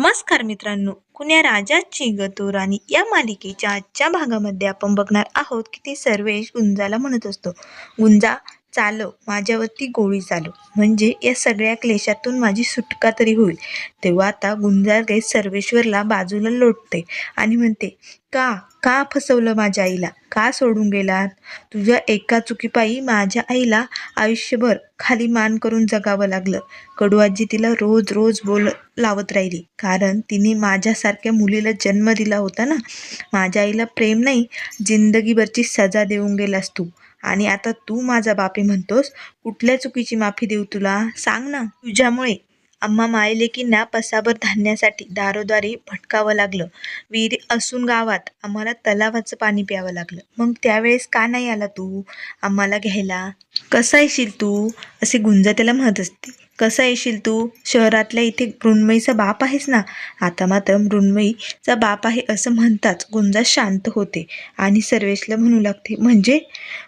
नमस्कार मित्रांनो. कुण्या राजाची गतो राणी या मालिकेच्या आजच्या भागामध्ये आपण बघणार आहोत की ती सर्वेश गुंजाला म्हणत असतो. गुंजा चालव माझ्यावरती गोळी चालव. म्हणजे या सगळ्या क्लेशातून माझी सुटका तरी होईल. तेव्हा आता गुंजारगे सर्वेश्वरला बाजूला लोटते आणि म्हणते का का फसवलं माझ्या आईला? का सोडून गेलात तुझ्या एका चुकीपायी माझ्या आईला आयुष्यभर खाली मान करून जगावं लागलं. कडू आजी तिला रोज रोज बोल लावत राहिली. कारण तिने माझ्यासारख्या मुलीला जन्म दिला होता ना? माझ्या आईला प्रेम नाही जिंदगीभरची सजा देऊन गेलास तू. आणि आता तू माझा बापी म्हणतोस कुठल्या चुकीची माफी देऊ तुला? सांग ना. तुझ्यामुळे आम्हा मायलेकींना पसाभर धान्यासाठी दारोदारी भटकावं लागलं. विहिरी असून गावात आम्हाला तलावाचं पाणी प्यावं लागलं. मग त्यावेळेस का नाही आला तू? आम्हाला घ्यायला? कसा येशील तू? असे गुंजा त्याला म्हणत असते. कसा येशील तू? शहरातल्या इथे मृण्मयीचा बाप आहेस ना? आता मात्र मृण्मयीचा बाप आहे असं म्हणताच गुंजा शांत होते आणि सर्वेशला म्हणू लागते म्हणजे?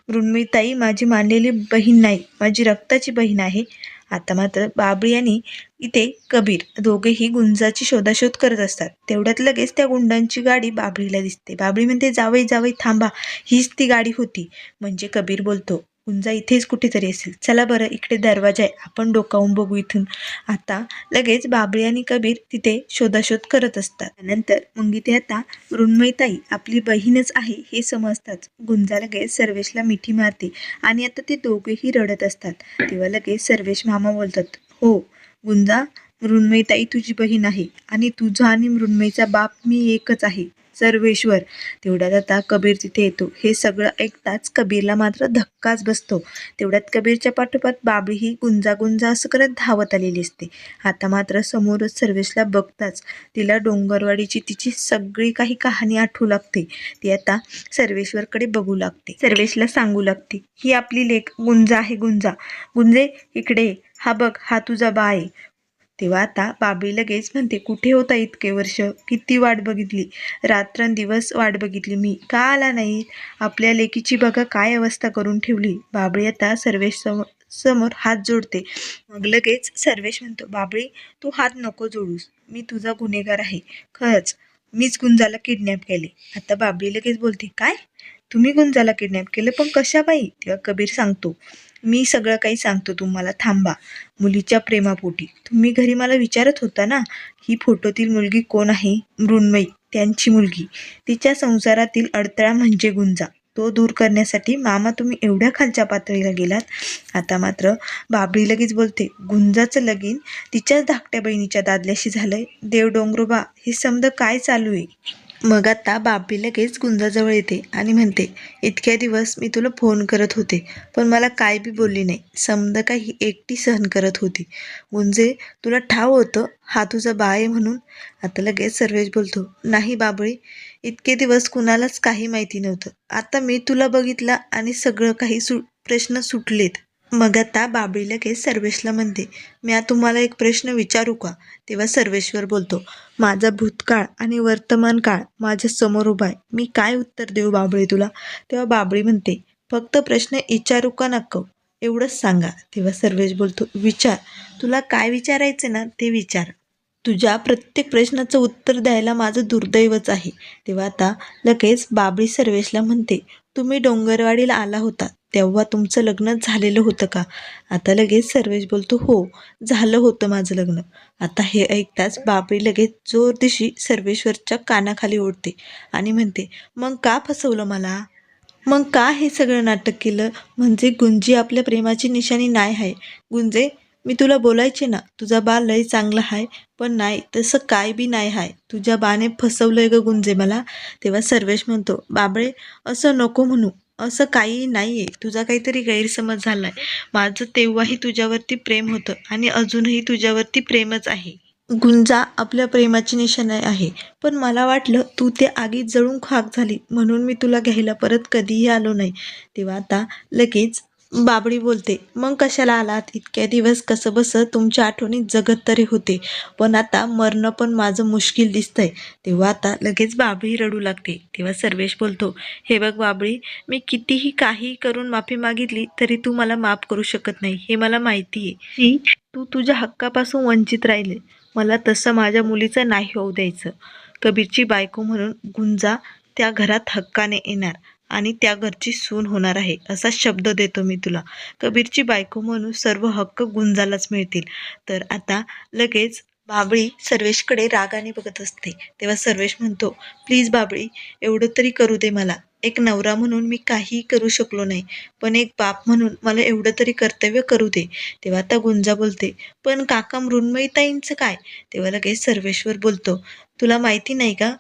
मृण्मयीताई माझी मानलेली बहीण नाही माझी रक्ताची बहीण आहे. आता मात्र बाबळी आणि इथे कबीर दोघेही गुंजाची शोधाशोध करत असतात. तेवढ्यात लगेच त्या गुंडांची गाडी बाबळीला दिसते. बाबळी म्हणते जावई जावई थांबा हीच ती गाडी होती. म्हणजे कबीर बोलतो गुंजा इथेच कुठेतरी असेल. चला बरं इकडे दरवाजा आहे. आपण डोकावून बघू इथून. आता लगेच बाबळी आणि कबीर तिथे शोधाशोध करत असतात. त्यानंतर मग इथे आता मृण्मयताई आपली बहीणच आहे हे समजताच गुंजा लगेच सर्वेशला मिठी मारते आणि आता ते दोघेही रडत असतात. तेव्हा लगेच सर्वेश मामा बोलतात हो गुंजा मृण्मयताई तुझी बहीण आहे आणि तुझा आणि मृण्मयीचा बाप मी एकच आहे. सर्वेश्वर. तेवढ्यात आता कबीर तिथे येतो. हे सगळं ऐकताच कबीरला मात्र धक्काच बसतो. तेवढ्यात कबीरच्या पाठोपाठ बाबी ही गुंजागुंजा असं करत धावत आलेली असते. आता मात्र समोरच सर्वेशला बघताच तिला डोंगरवाडीची तिची सगळी काही कहाणी आठवू लागते. ती आता सर्वेश्वरकडे बघू लागते. सर्वेशला सांगू लागते ही आपली लेख गुंजा आहे गुंजा. गुंजे इकडे. हा बघ हा तुझा बा आहे तेव्हा आता बाबळी लगेच म्हणते कुठे होता इतके वर्ष? किती वाट बघितली? रात्रंदिवस वाट बघितली मी. का आला नाही? आपल्या लेकीची बघा काय अवस्था करून ठेवली. बाबळी आता सर्वेश समोर समोर हात जोडते. मग लगेच सर्वेश म्हणतो बाबळी तू हात नको जोडूस. मी तुझा गुन्हेगार आहे. खरंच मीच गुंजाला किडनॅप केले. आता बाबळी लगेच बोलते काय? तुम्ही गुंजाला किडनॅप केलं पण कशा बाई? तेव्हा कबीर सांगतो मी सगळं काही सांगतो तुम्हाला. थांबा. मुलीच्या प्रेमापोटी. तुम्ही घरी मला विचारत होता ना ही फोटोतील मुलगी कोण आहे? मृण्मयी त्यांची मुलगी. तिच्या संसारातील अडथळा म्हणजे गुंजा. तो दूर करण्यासाठी मामा तुम्ही एवढ्या खालच्या पातळीला गेलात? आता मात्र बाबळी लगेच बोलते गुंजाचं लगीन तिच्याच धाकट्या बहिणीच्या दादल्याशी झालंय. देव डोंगरोबा हे समद काय चालू आहे? मग आता बाबी लगेच गुंजाजवळ येते आणि म्हणते इतक्या दिवस मी तुला फोन करत होते पण मला काय बी बोलली नाही. समद काही एकटी सहन करत होती. गुंजे तुला ठाव होतं? हा तुझा बा आहे म्हणून? आता लगेच सर्वेश बोलतो नाही बाबळी इतके दिवस कुणालाच काही माहिती नव्हतं. आता मी तुला बघितलं आणि सगळं काही सु प्रश्न सुटलेत. मग आता बाबळी लगेच सर्वेशला म्हणते. मी आता तुम्हाला एक प्रश्न विचारू का? तेव्हा सर्वेश्वर बोलतो माझा भूतकाळ आणि वर्तमान काळ माझ्यासमोर उभा आहे. मी काय उत्तर देऊ बाबळी तुला? तेव्हा बाबळी म्हणते फक्त प्रश्न विचारू का नको? एवढंच सांगा. तेव्हा सर्वेश बोलतो विचार. तुला काय विचारायचं ना ते विचार. तुझ्या प्रत्येक प्रश्नाचं उत्तर द्यायला माझं दुर्दैवच आहे. तेव्हा आता लगेच बाबळी सर्वेशला म्हणते तुम्ही डोंगरवाडीला आला होता तेव्हा तुमचं लग्न झालेलं होतं का? आता लगेच सर्वेश बोलतो हो झालं होतं माझं लग्न. आता हे ऐकताच बाबळी लगेच जोर दिशी सर्वेश्वरच्या कानाखाली ओढते आणि म्हणते मग का फसवलं मला? मग का हे सगळं नाटक केलं? म्हणजे गुंजी आपल्या प्रेमाची निशाणी नाही आहे. गुंजे मी तुला बोलायचे ना तुझा बा लय चांगला आहे पण नाही तसं काय बी नाही आहे तुझ्या बाने फसवलंय ग गुंजे मला. तेव्हा सर्वेश म्हणतो बाबळे असं नको म्हणू. असं काही नाही आहे तुझा काहीतरी गैरसमज झाला आहे माझं तेव्हाही तुझ्यावरती प्रेम होतं आणि अजूनही तुझ्यावरती प्रेमच आहे. गुंजा आपल्या प्रेमाची निशाणी आहे. पण मला वाटलं तू ते आगीत जळून खाक झाली. म्हणून मी तुला घ्यायला परत कधीही आलो नाही. तेव्हा आता लगेच बाबडी बोलते मग कशाला आलात? इतक्या दिवस कसं बसं? तुमच्या आठवणीत जगत तरी होते. पण आता मरणं पण माझं मुश्किल दिसतंय. तेव्हा आता लगेच बाबळी रडू लागते. तेव्हा सर्वेश बोलतो हे बघ बाबळी मी कितीही काही करून माफी मागितली तरी तू मला माफ करू शकत नाही. हे मला माहिती आहे की तू तुझ्या हक्कापासून वंचित राहिले. मला तसं माझ्या मुलीचं नाही होऊ द्यायचं. कबीरची बायको म्हणून गुंजा त्या घरात हक्काने येणार. आणि त्या घरची सून होणार आहे असा शब्द देतो मी तुला. कबीरची बायको म्हणून सर्व हक्क गुंजालाच मिळतील. तर आता लगेच बाबळी सर्वेशकडे रागाने बघत असते. तेव्हा सर्वेश म्हणतो प्लीज बाबळी एवढं तरी करू दे मला. एक नवरा म्हणून मी काहीही करू शकलो नाही. पण एक बाप म्हणून मला एवढं तरी कर्तव्य करू दे. तेव्हा आता गुंजा बोलते पण काका मृण्मयीताईंचं काय? तेव्हा लगेच सर्वेश्वर बोलतो तुला माहिती नाही का?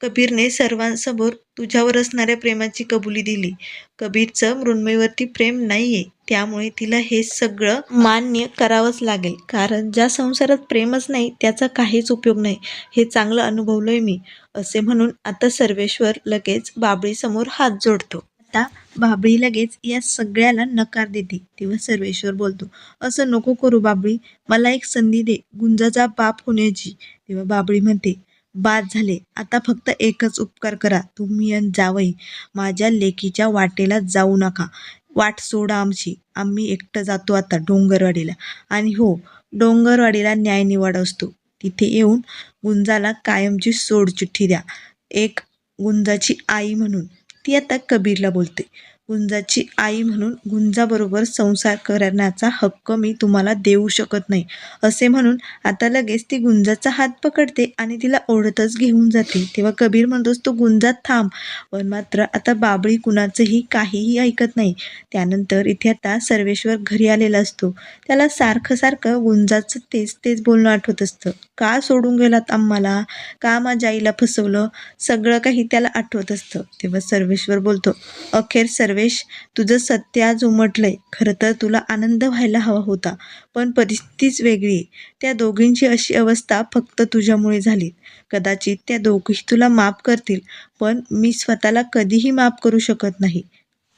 कबीरने सर्वांसमोर तुझ्यावर असणाऱ्या प्रेमाची कबुली दिली. कबीरचं मृण्मयीवरती प्रेम नाहीये त्यामुळे तिला हे सगळं मान्य करावंच लागेल. कारण ज्या संसारात प्रेमच नाही त्याचा काहीच उपयोग नाही. हे चांगलं अनुभवलोय मी. असे म्हणून आता सर्वेश्वर लगेच बाबळीसमोर हात जोडतो. आता बाबळी लगेच या सगळ्याला नकार देते. तेव्हा सर्वेश्वर बोलतो असं नको करू बाबळी. मला एक संधी दे. गुंजाचा बाप होण्याची. तेव्हा बाबळी म्हणते बाद झाले. आता फक्त एकच उपकार करा. तुम्ही अन जावई माझ्या लेकीच्या वाटेला जाऊ नका. वाट सोडा आमची. आम्ही एकटं जातो आता डोंगरवाडीला. आणि हो डोंगरवाडीला न्याय निवाड असतो. तिथे येऊन गुंजाला कायमची सोडचिठ्ठी द्या. एक गुंजाची आई म्हणून. ती आता कबीरला बोलते. गुंजाची आई म्हणून गुंजाबरोबर संसार करण्याचा हक्क मी तुम्हाला देऊ शकत नाही. असे म्हणून आता लगेच ती गुंजाचा हात पकडते आणि तिला ओढतच घेऊन जाते. तेव्हा कबीर म्हणतोस तो गुंजात थांब. पण मात्र आता बाबळी कुणाचंही काहीही ऐकत नाही. त्यानंतर इथे आता सर्वेश्वर घरी आलेला असतो. त्याला सारखं सारखं गुंजाचं तेच तेच बोलणं आठवत असतं. का सोडून गेलात आम्हाला? का माझ्या आईला फसवलं? सगळं काही त्याला आठवत असतं. तेव्हा सर्वेश्वर बोलतो अखेर सर्वे सर्वेश तुझं सत्य आज उमटलंय. खरं तर तुला आनंद व्हायला हवा होता पण परिस्थितीच वेगळी आहे. त्या दोघींची अशी अवस्था फक्त तुझ्यामुळे झाली. कदाचित त्या दोघी तुला माफ करतील पण मी स्वतःला कधीही माफ करू शकत नाही.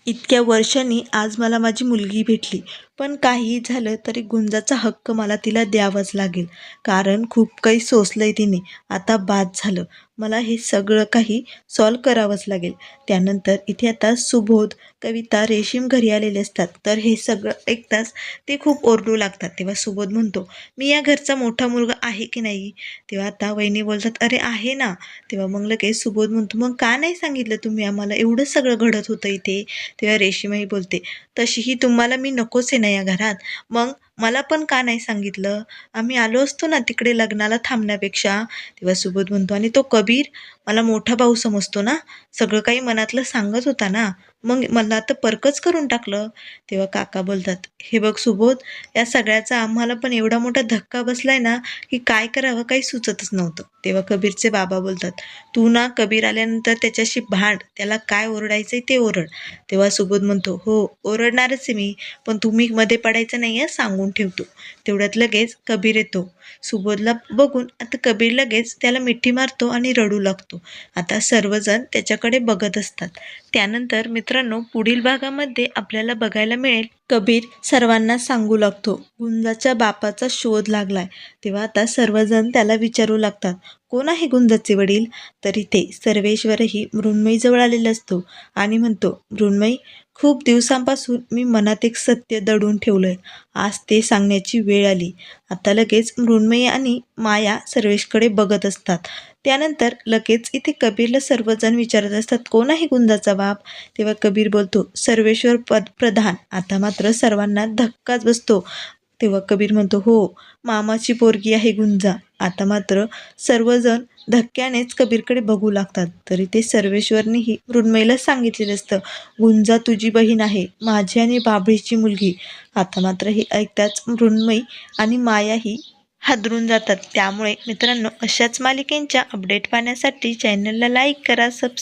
इतक्या वर्षांनी आज मला माझी मुलगी भेटली. पण काही झालं तरी गुंजाचा हक्क मला तिला द्यावाच लागेल. कारण खूप काही सोसलंय तिने. आता बाद झालं. मला हे सगळं काही सॉल्व करावंच लागेल. त्यानंतर इथे आता सुबोध कविता रेशीम घरी आलेले असतात. तर हे सगळं ऐकताच ते खूप ओरडू लागतात. तेव्हा सुबोध म्हणतो मी या घरचा मोठा मुलगा आहे की नाही? तेव्हा आता वहिनी बोलतात अरे आहे ना. तेव्हा मग लगेच सुबोध म्हणतो मग का नाही सांगितलं तुम्ही आम्हाला? एवढं सगळं घडत होतं इथे. तेव्हा रेशीमही बोलते तशीही तुम्हाला मी नकोच आहे ना या घरात. मग मला पण का नाही सांगितलं? आम्ही आलो असतो ना तिकडे लग्नाला थांबण्यापेक्षा. तेव्हा सुबोध म्हणतो आणि तो कबीर? मला मोठा भाऊ समजतो ना. सगळं काही मनातलं सांगत होता ना. मग मला तर परकच करून टाकलं. तेव्हा काका बोलतात हे बघ सुबोध या सगळ्याचा आम्हाला पण एवढा मोठा धक्का बसलाय ना की काय करावं काही सुचतच नव्हतं. तेव्हा कबीरचे बाबा बोलतात तू ना कबीर आल्यानंतर त्याच्याशी भांड त्याला काय ओरडायचंय ते ओरड. तेव्हा सुबोध म्हणतो हो ओरडणारच आहे मी पण तुम्ही मध्ये पडायचं नाही आहे सांगून ठेवतो. तेवढ्यात लगेच कबीर येतो. सुबोधला बघून आता कबीर लगेच त्याला मिठी मारतो आणि रडू लागतो. आता सर्वजण त्याच्याकडे बघत असतात. त्यानंतर मित्रांनो पुढील भागामध्ये आपल्याला बघायला मिळेल कबीर सर्वांना सांगू लागतो. गुंजाच्या बापाचा शोध लागलाय. तेव्हा आता सर्वजण त्याला विचारू लागतात कोण आहे गुंजाचे वडील? तर इथे सर्वेश्वरही मृण्मयीजवळ आलेला असतो आणि म्हणतो मृण्मयी खूप दिवसांपासून मी मनात एक सत्य दडून ठेवलंय. आज ते सांगण्याची वेळ आली. आता लगेच मृण्मयी आणि माया सर्वेशकडे बघत असतात. त्यानंतर लगेच इथे कबीरला सर्वजण विचारत असतात कोण आहे गुंजाचा बाप? तेव्हा कबीर बोलतो सर्वेश्वर पद प्रधान आता मात्र सर्वांना धक्काच बसतो. तेव्हा कबीर म्हणतो हो मामाची पोरगी आहे गुंजा आता मात्र सर्वजण धक्क्यानेच कबीरकडे बघू लागतात. तरी ते सर्वेश्वरनेही मृण्मयीला सांगितलेलं असतं गुंजा तुझी बहीण आहे माझी आणि बाबळीची मुलगी आता मात्र हे ऐकताच मृण्मयी आणि मायाही हादरून जातात. त्यामुळे मित्रांनो अशाच मालिकेंच्या अपडेट पाहण्यासाठी चॅनलला लाईक करा सबस्क्राईब